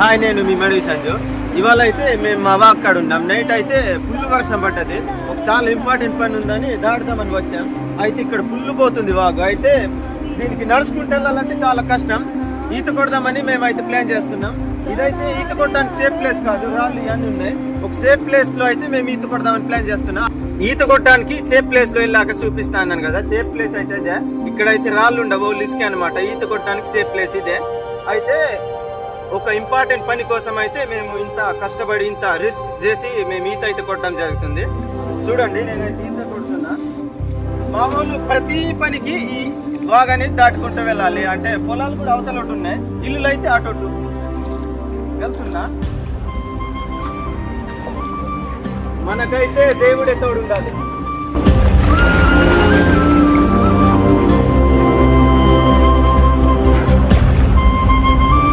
Hi నేను మీ మెడవి సంజు. ఇవాళ అయితే మేము మా వాక్ కాడ ఉన్నాం. నైట్ అయితే పుల్లు వర్షం పడ్డది. ఒక చాలా ఇంపార్టెంట్ పని ఉందని దాటుదామని వచ్చాం. అయితే ఇక్కడ పుల్లు పోతుంది వాగు. అయితే దీనికి నడుచుకుంటూ వెళ్ళాలంటే చాలా కష్టం. ఈత కొడదామని మేమైతే ప్లాన్ చేస్తున్నాం. ఇదైతే ఈత కొట్టడానికి సేఫ్ ప్లేస్ కాదు. రాళ్ళు ఇవన్నీ ఉన్నాయి. ఒక సేఫ్ ప్లేస్లో అయితే మేము ఈత కొడదామని ప్లాన్ చేస్తున్నాం. ఈత కొట్టడానికి సేఫ్ ప్లేస్లో వెళ్ళాక చూపిస్తా అన్నాను కదా. సేఫ్ ప్లేస్ అయితే ఇదే. ఇక్కడైతే రాళ్ళు ఉండవు లిస్క్ అనమాట ఈత కొట్టడానికి సేఫ్ ప్లేస్ ఇదే. అయితే ఒక ఇంపార్టెంట్ పని కోసం అయితే మేము ఇంత కష్టపడి ఇంత రిస్క్ చేసి మేము ఈత అయితే కొట్టడం జరుగుతుంది. చూడండి నేనైతే ఈత కొడుతున్నా. మా వాళ్ళు ప్రతి పనికి ఈ వాగాని దాటుకుంటూ వెళ్ళాలి. అంటే పొలాలు కూడా అవతల ఒకటి ఉన్నాయి. ఇల్లులు అయితే అటు వెళ్తున్నా. మనకైతే దేవుడే తోడు ఉండాలి